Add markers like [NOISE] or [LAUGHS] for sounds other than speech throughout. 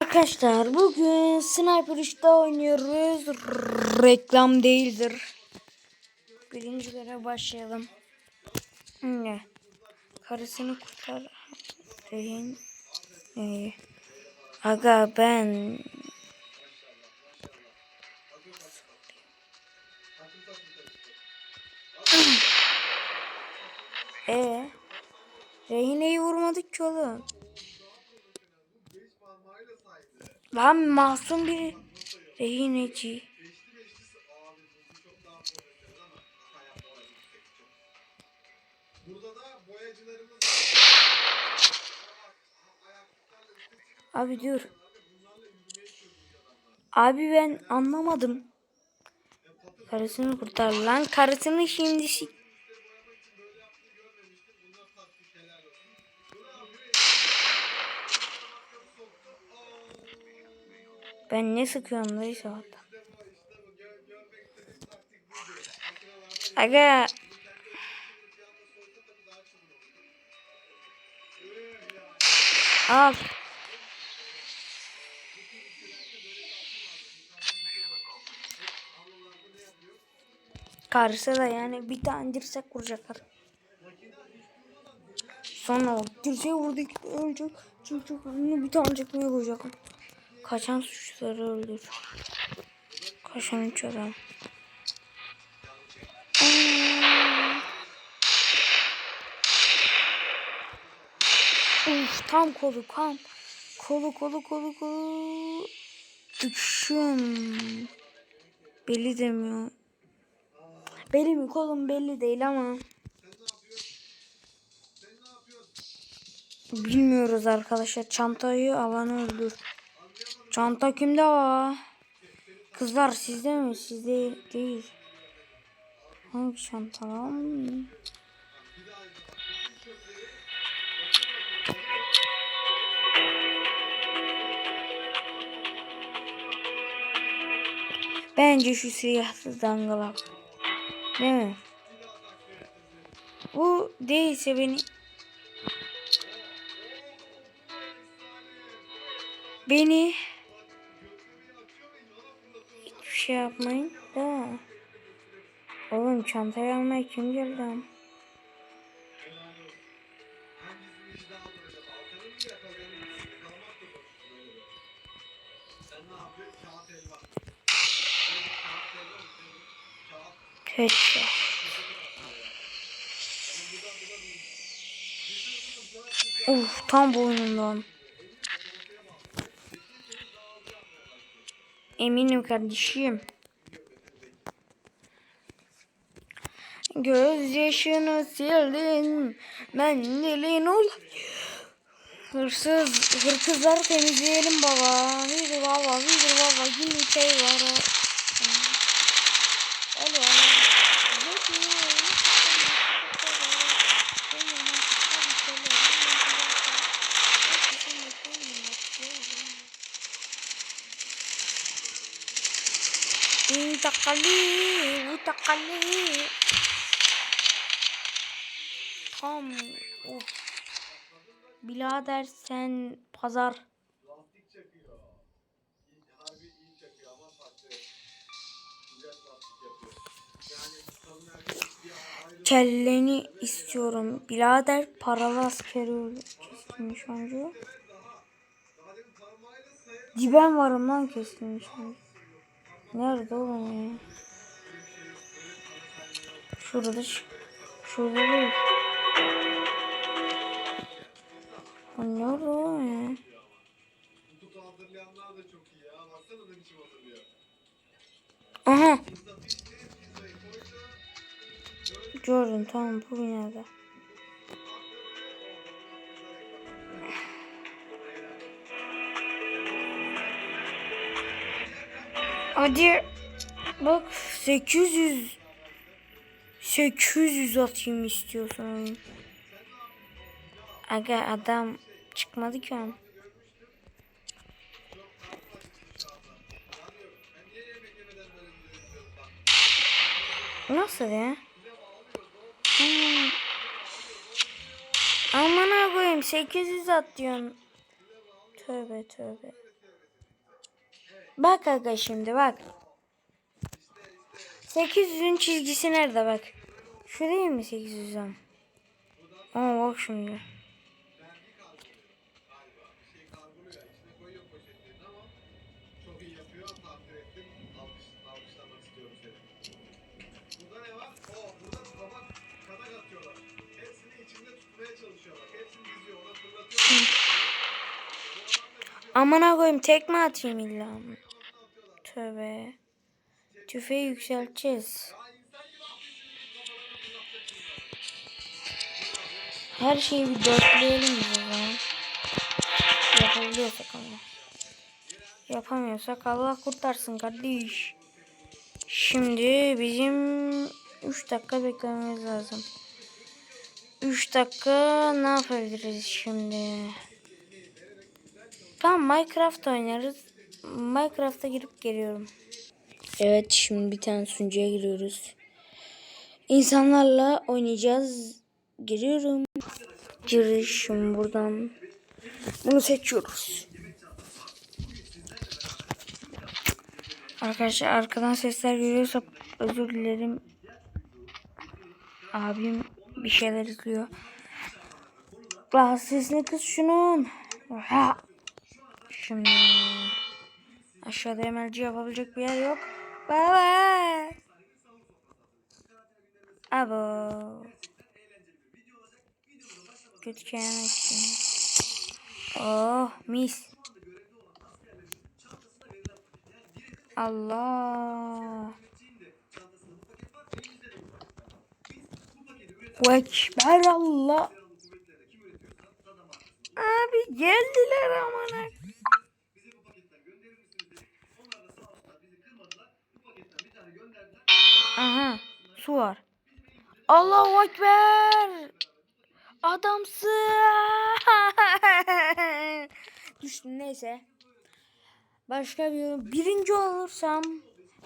Arkadaşlar bugün Sniper 3'te oynuyoruz. Reklam değildir. Birincilere başlayalım. Ne? Karısını kurtar. Rehin. Ee, aga ben e Rehineyi vurmadık ki oğlum. Lan masum bir rehineci. Abi dur. Abi ben anlamadım. Karısını kurtar lan. Karısını şimdi si- Ben ne sıkıyorum neyse hatta. Aga. Al. Karısı da yani bir tane dirsek vuracaklar. Sonra o dirseği vurduk ölecek. Çünkü bir tane çekmeye koyacak. Kaçan suçluları öldür. Kaçan üç adam. Uf tam kolu kam. Kolu kolu kolu kolu. Düşüm. Belli demiyor. Belli mi kolum belli değil ama. Bilmiyoruz arkadaşlar. Çantayı alanı öldür. Çanta kimde var? Kızlar sizde mi? Sizde değil. Hangi çanta lan? Bence şu siyahsız dangalak. Değil mi? Bu değilse beni beni şey yapmayın da oğlum çantayı almaya kim geldi? Headshot. Uf tam boynundan. Eminim kardeşim. Göz yaşını sildin. Mendilin ol. Hırsız, hırsızları temizleyelim baba. Hadi baba, hadi baba. Yine şey var. Lastik yapıyor. Yani kalın erkek bir ayrı Kelleni istiyorum. Birader paralı askeri parmağıyla sayı Diben varım lan keskin nişancı. Nerede oğlum ya? Şurada. Şurada değil. Nerede oğlum ya? Aha. Gördüm tamam bu binada. Hadi bak 800 800 atayım istiyorsan. Aga adam çıkmadı ki an. Nasıl ya? Hmm. Aman koyayım 800 at diyorsun. Tövbe tövbe. Bak aga şimdi bak. 800'ün çizgisi nerede bak. Şu değil mi 800'den? Ama bak şimdi. Amına koyayım tekme atayım illa. Tövbe. Tüfeği yükselteceğiz. Her şeyi bir dörtleyelim biz o zaman. Yapabiliyorsak ama. Yapamıyorsak Allah kurtarsın kardeş. Şimdi bizim 3 dakika beklememiz lazım. 3 dakika ne yapabiliriz şimdi? Tamam Minecraft oynarız. Minecraft'a girip geliyorum. Evet şimdi bir tane sunucuya giriyoruz. İnsanlarla oynayacağız. Giriyorum. Girişim buradan. Bunu seçiyoruz. Arkadaşlar arkadan sesler geliyorsa özür dilerim. Abim bir şeyler izliyor. Sesini kız şunun. Şimdi aşağıda emelci yapabilecek bir yer yok. Baba. Abo. Kötü kelime. Oh mis. Allah. Ekber Allah. Abi geldiler amına. Ekber. Adamsın. [LAUGHS] Düştüm neyse. Başka bir. Birinci olursam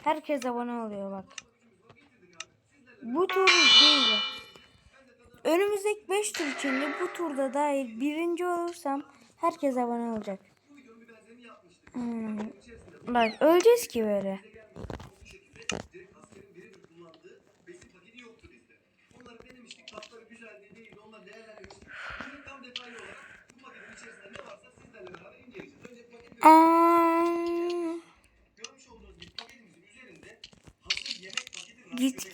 herkes abone oluyor bak. Bu tur değil. Önümüzdeki 5 tur içinde bu turda dahil birinci olursam herkes abone olacak. Hmm. Bak öleceğiz ki böyle. Git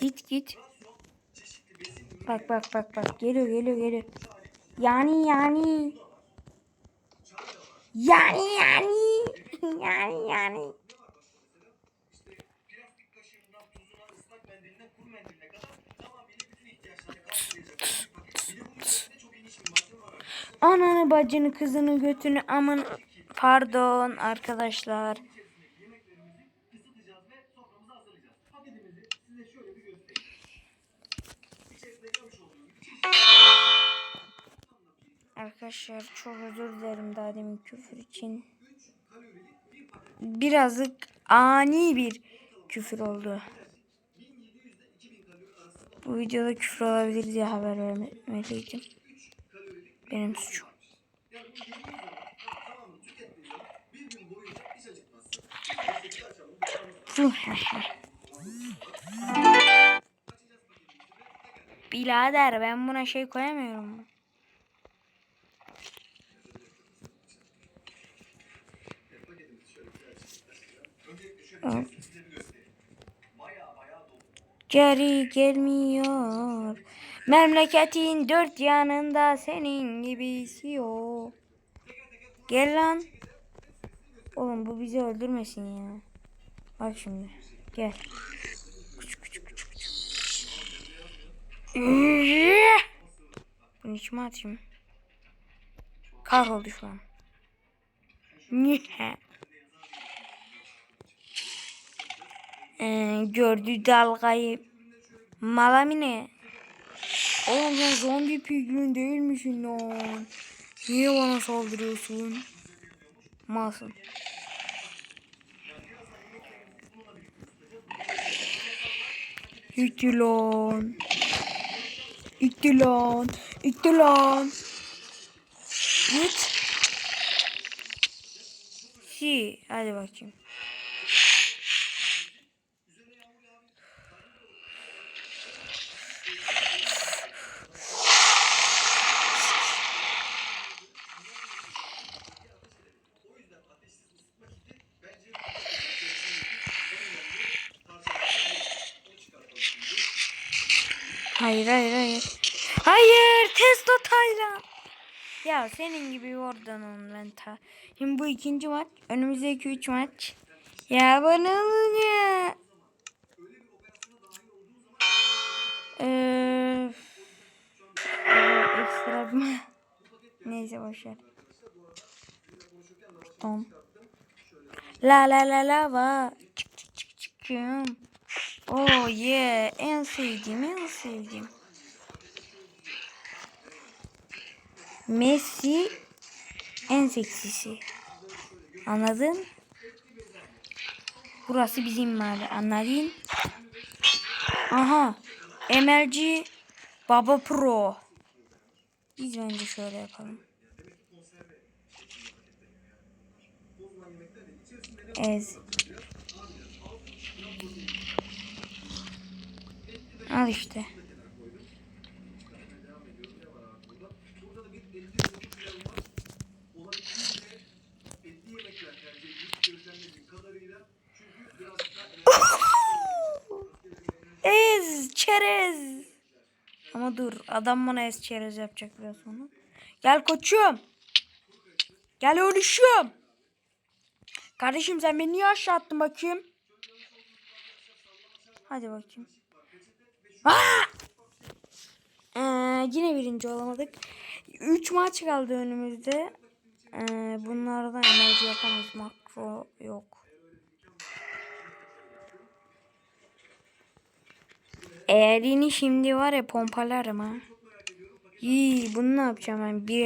git git. Bak bak bak bak geliyor geliyor geliyor. Yani yani. Yani yani. [LAUGHS] Yani yani. Ananı bacını kızını götünü aman pardon arkadaşlar. Arkadaşlar çok özür dilerim daha demin küfür için. Birazcık ani bir küfür oldu. Bu videoda küfür olabilir diye haber vermeliydim. Benim suçum. Birader ben buna şey koyamıyorum. Geri gelmiyor. Memleketin dört yanında senin gibisi yok. Gel lan. Oğlum bu bizi öldürmesin ya. Bak şimdi. Gel. Küçük küçük küçük. Bunu içime atayım. Kahroldu şu an. Niye? Ee, gördü dalgayı. Malamine. Oğlum sen zombi piglin değil misin lan? Niye bana saldırıyorsun? Masum. Lan. İtti lan. Git. Si. Hadi bakayım. Hayır hayır hayır. Hayır Tesla Taylan. Ya senin gibi oradan ben ta. Şimdi bu ikinci maç. Önümüzdeki üç maç. Ya bana olunca. Ee, ekstra Neyse boşver. Tamam. La la la la va. Çık çık çık çıkım. Oh yeah. En sevdiğim en sevdiğim. Messi en seksisi. Anladın? Burası bizim mahalle. Anladın? Aha. MLG Baba Pro. Biz önce şöyle yapalım. Ez. Al işte. Etli yemekler tercih edilip gözlemlediğim kadarıyla çünkü birazcık daha Ez çerez. Ama dur adam bana ez çerez yapacak biraz sonra. Gel koçum. Gel oğluşum. Kardeşim sen beni niye aşağı attın bakayım? Hadi bakayım. Aa! Ee, yine birinci olamadık. Üç maç kaldı önümüzde. Ee, bunlardan enerji yapamayız. Makro yok. Eğer yeni şimdi var ya pompalarım ha. İyi bunu ne yapacağım ben? Bir.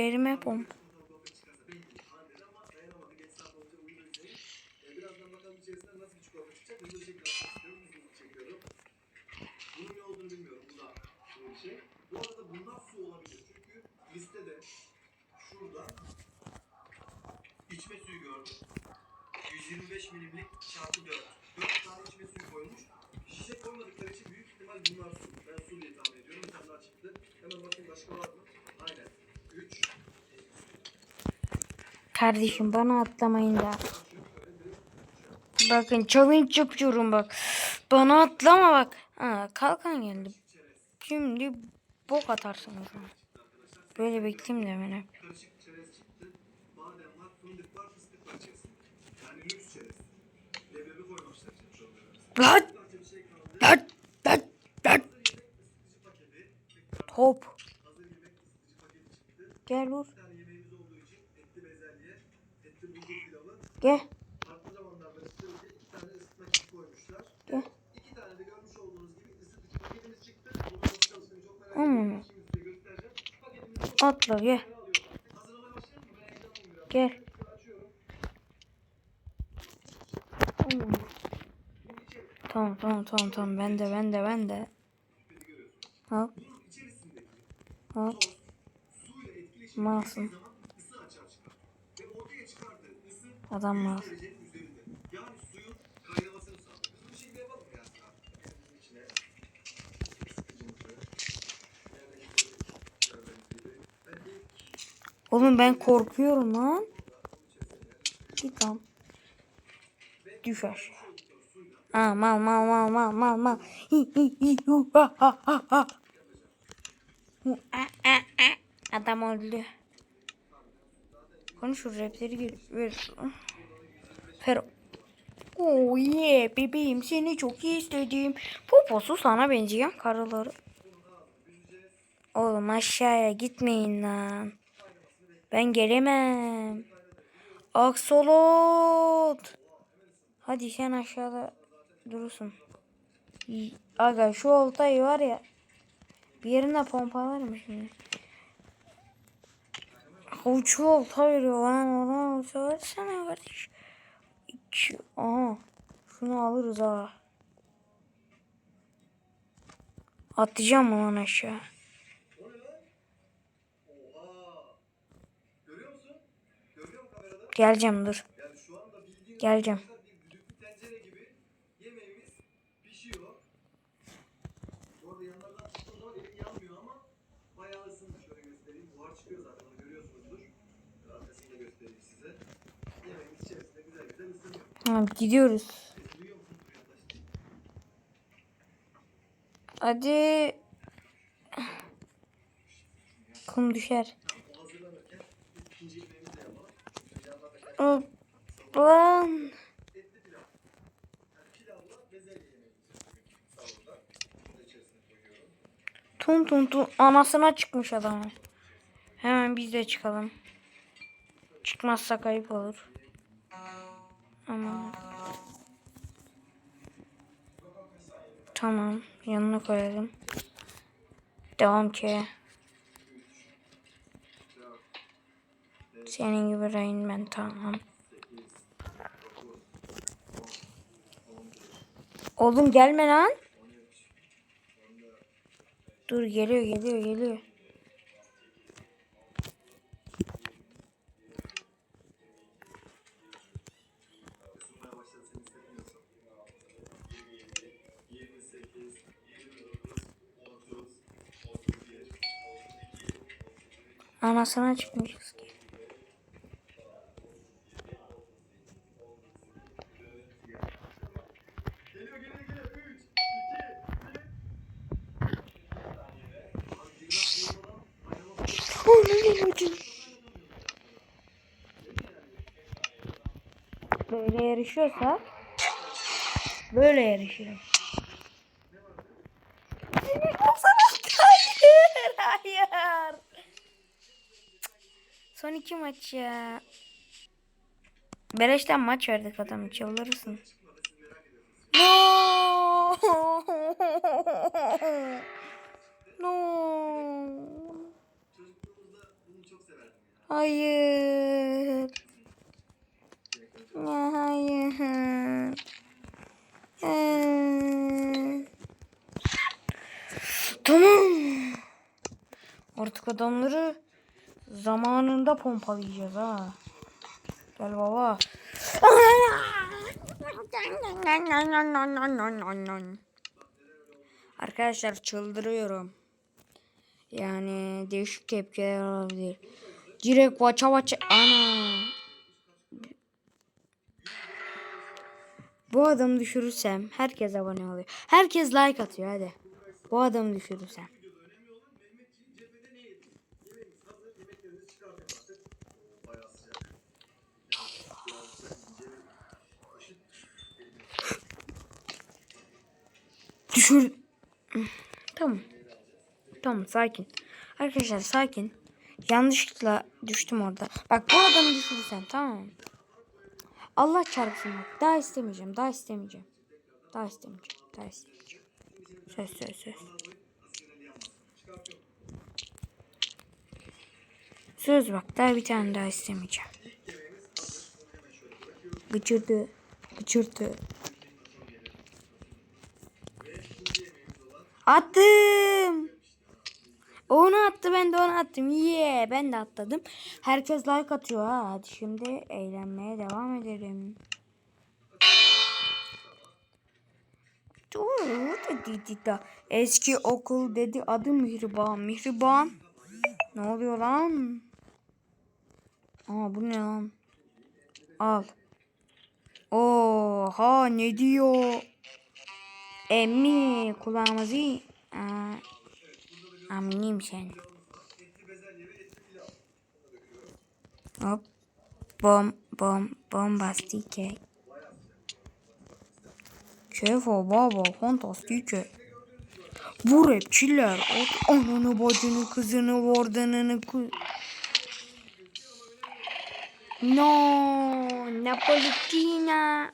125 milimlik çarpı 4. 4 tane içme suyu koymuş. Şişe koymadıkları için ihtimal bunlar su. Ben su diye tahmin ediyorum. Bir tane daha çıktı. Hemen bakayım başka var mı? Aynen. 3. Kardeşim bana atlamayın da. Bakın challenge yapıyorum bak. Bana atlama bak. Ha, kalkan geldi. Şimdi bok atarsınız. ha. Böyle bekleyeyim de ben hep. karışık koymuşlar. Gel. Çalıştığını çok merak Hmm. Atla gel. Gel. Açıyorum. Tamam tamam tamam tamam ben de ben de ben de. Al. Al. Suyla etkileşim Masum. zaman ısı açığa çıkar. Ve ortaya çıkardığı ısı Adam masum. Oğlum ben korkuyorum lan. Git lan. Düş aşağı. Aa, mal mal mal mal mal mal. Adam öldü. Konuş şu rapleri gir. Ver. Fer. Oh yeah bebeğim seni çok iyi istedim. Poposu sana benzeyen karıları. Oğlum aşağıya gitmeyin lan. Ben gelemem. Aksolot. Hadi sen aşağıda durursun. Aga şu oltayı var ya. Bir yerine pompalar mı şimdi? Havuçlu olta veriyor lan ona olta versene kardeş. İki. Aha. Şunu alırız ha. Atacağım mı lan aşağı? O ne lan? Tamam gidiyoruz. Hadi. Kum düşer. Hop, Lan. Tun tun tun anasına çıkmış adamın. Hemen biz de çıkalım. Çıkmazsak ayıp olur. Tamam, yanına koyalım. Devam ki. Senin gibi Rain Man tamam. Oğlum gelme lan. Dur geliyor geliyor geliyor. Anasına çıkmışız ki. Böyle yarışıyorsa böyle yarışıyor. 2 maç ya. Beleşten maç verdik adam çıldırırsın. No. [LAUGHS] no. Hayır. Ya hayır. Ee... Tamam. Artık adamları zamanında pompalayacağız ha. Gel baba. Arkadaşlar çıldırıyorum. Yani değişik tepkiler olabilir. Direkt vaça vaça ana. Bu adamı düşürürsem herkes abone oluyor. Herkes like atıyor hadi. Bu adamı düşürürsem. Düşür. Tamam. Tamam sakin. Arkadaşlar sakin. Yanlışlıkla düştüm orada. Bak bu adamı düşürürsen tamam? Allah çarpsın bak. Daha istemeyeceğim. Daha istemeyeceğim. Daha istemeyeceğim. Daha istemeyeceğim. Söz söz söz. Söz bak. Daha bir tane daha istemeyeceğim. Gıcırdı. Gıcırdı. Attım. Onu attı ben de onu attım. Yeah ben de atladım. Herkes like atıyor ha. Hadi şimdi eğlenmeye devam edelim. Eski okul dedi adı Mihriban. Mihriban. Ne oluyor lan? Aa bu ne lan? Al. Oha ne diyor? Emmi kulağımızı aminim sen. Hop. Bom bom bombastike. Şefo baba fantastike. Bu rapçiler at ananı bacını kızını vardanını kız. No, Napolitina.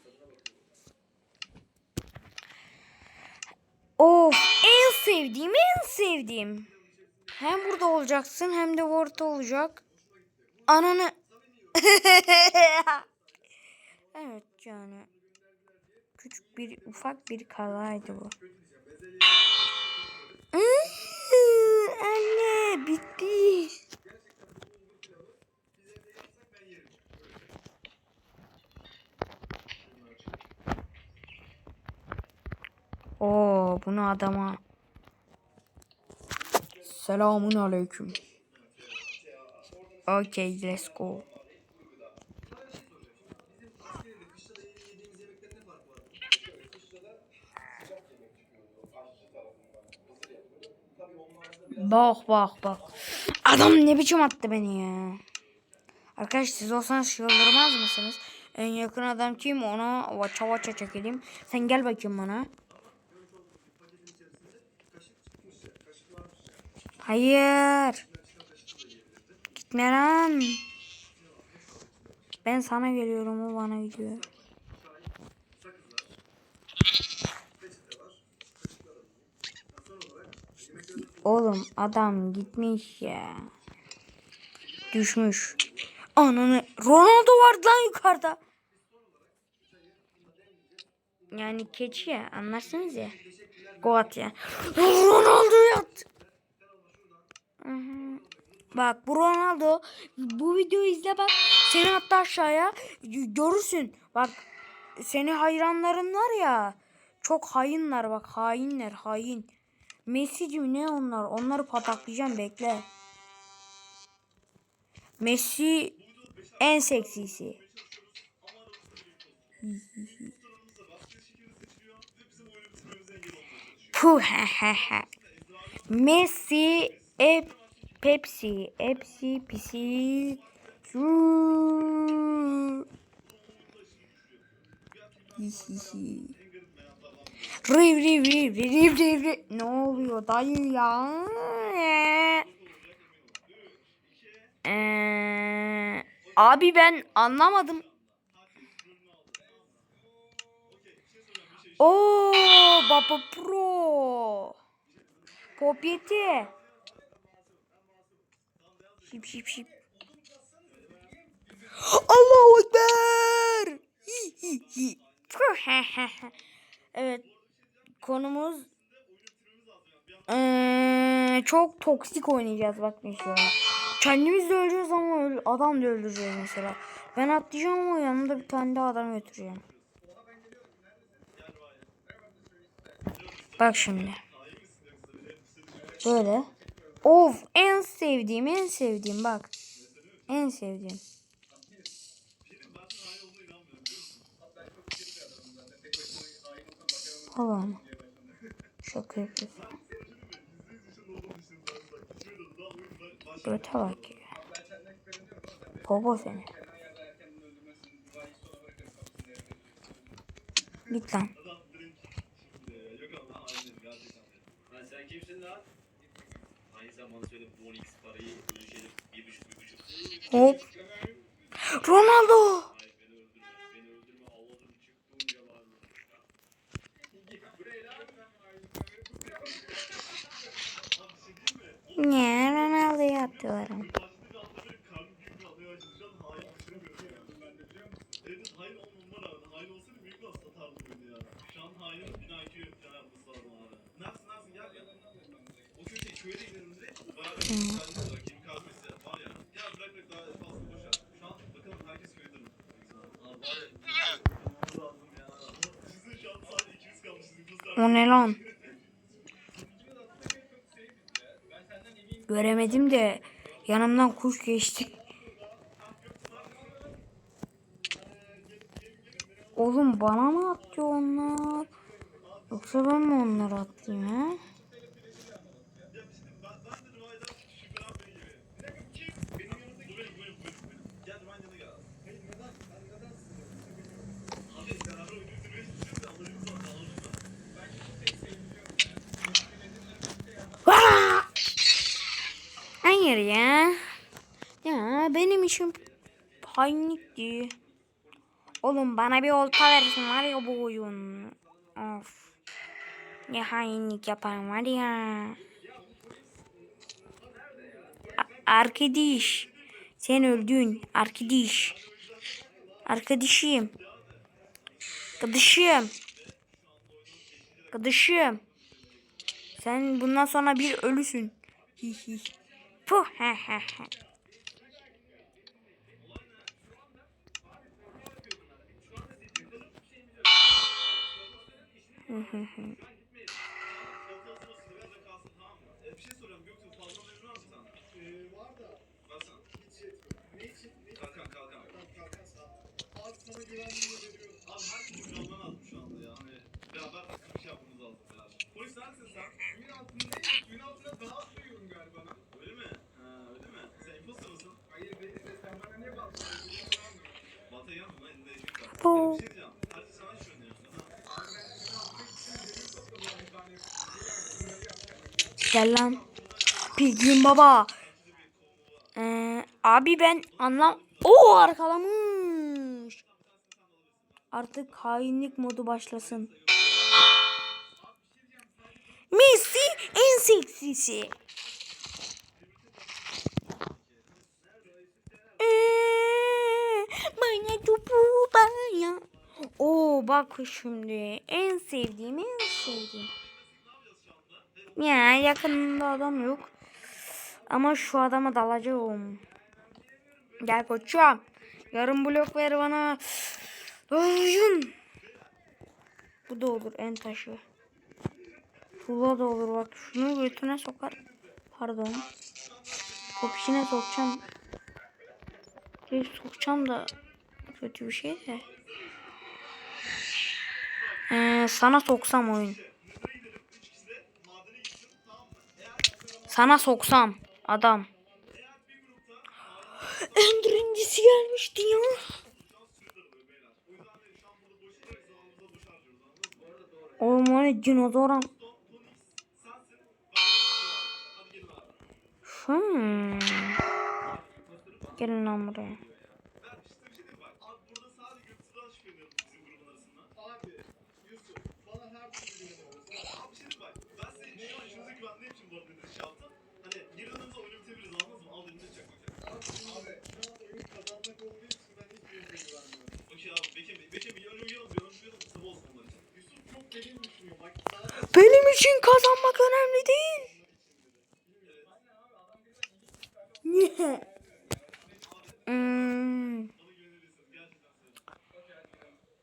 Of en sevdiğim en sevdiğim. Hem burada olacaksın hem de orada olacak. Ananı. [LAUGHS] evet yani. Küçük bir ufak bir kazaydı bu. Anne bitti. Oo bunu adama. Selamun aleyküm. Okay let's go. Bak bak bak. Adam ne biçim attı beni ya. Arkadaş siz olsanız çıldırmaz mısınız? En yakın adam kim ona vaça vaça çekelim. Sen gel bakayım bana. Hayır. Gitme lan. Ben sana geliyorum o bana gidiyor. Oğlum adam gitmiş ya. Düşmüş. Ananı Ronaldo vardı lan yukarıda. Yani keçi ya anlarsınız ya. Goat ya. Ronaldo yattı. Bak bu Ronaldo bu videoyu izle bak seni hatta aşağıya görürsün. Bak seni hayranların var ya çok hainler bak hainler hain. Messi'cim ne onlar onları pataklayacağım bekle. Messi en seksisi. Puh he he he. Messi e Pepsi, Epsi, Pisi. Riv riv riv riv riv riv. Ne oluyor dayı ya? Ee, abi ben anlamadım. Oo baba pro. Popyeti. Şip şip şip. Allahu Ekber. [LAUGHS] Evet. Konumuz ee, çok toksik oynayacağız bak mesela. Kendimiz de öleceğiz ama adam da öldüreceğiz mesela. Ben atlayacağım ama yanımda bir tane daha adam götüreceğim. Bak şimdi. Böyle. Of en sevdiğim en sevdiğim bak. En sevdiğim. Allah'ım. Şaka yapıyorsun. Göte bak ya. Bobo seni. Git. Lan sen kimsin lan? Çıktım yalan. Ne Ronaldo'yu attılar. Olmama rağmen hain olsaydı büyük satardı beni ya. Şu an 1000 IQ kızlar. O ne lan? Göremedim de yanımdan kuş geçti. Oğlum bana mı attı onlar? Yoksa ben mi onları attım ha? Gel ben yana gel. Vaa! Hayır ya. Ya benim işim hainlikti. Oğlum bana bir olta versin var ya bu oyun. Of. Ne hainlik yaparım var ya. Arkadaş. Sen öldün. Arkadaş. Arkadaşım. Kardeşim. Kardeşim. Sen bundan sonra bir ölüsün. Hi. Puh he he he. Hı hı hı. E, bir şey soruyorum Göktuğ fazla memnun musun sen? Ee, var da Baksana. hiç yetmiyor. Ne için? Ne için? Kalkan kalkan. Kalkan sağ ol. Abi sana güvenliğini veriyorum. Abi herkes güvenmen lazım şu anda ya. Hani beraber bir şey yapmamız lazım beraber. Polis sensin sen. Suyun altında, suyun altında daha atlıyorum galiba ben. Öyle mi? Ha öyle mi? çanta gelmiyor lan elinde eşek var. Bu. Gel lan. Pigmin baba. Ee, abi ben anlam... Oo arkalamış. Artık hainlik modu başlasın. Messi en seksisi. Ee, Bana topu bana. Oo bak şimdi en sevdiğim en sevdiğim. Ya yakınında adam yok. Ama şu adama dalacağım. Gel koçum. Yarım blok ver bana. Oyun. Bu da olur en taşı. Tula da olur bak. Şunu götüne sokar. Pardon. Top içine sokacağım. Şey sokacağım da kötü bir şey de. Ee, sana soksam oyun. Sana soksam adam. En birincisi gelmişti ya. Oğlum o ne dinozoran. Hmm. Gelin lan buraya. Abi Yusuf bana her türlü güveniyorsun. Abi şimdi bak ben size şu an işinize güvendiğim için bu arada dedi şey yaptım. Hani geri dönünce oyunu bitebiliriz anladınız mı? Al elinde çak bakayım. Abi şu an oyun kazanmak olduğu için ben hiçbirine güvenmiyorum. Okey abi Bekir Bey. Bekir Bey yarın uyuyalım yarın uyuyalım sabah olsun onlar için. Yusuf çok derin düşünüyor. Bak sana Benim için kazanmak önemli değil. [LAUGHS] Hmm.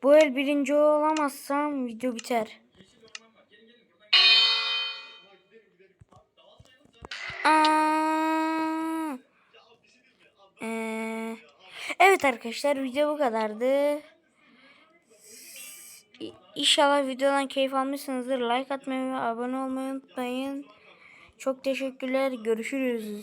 Bu el birinci olamazsam video biter. Evet arkadaşlar video bu kadardı. İnşallah videodan keyif almışsınızdır. Like atmayı ve abone olmayı unutmayın. Çok teşekkürler. Görüşürüz.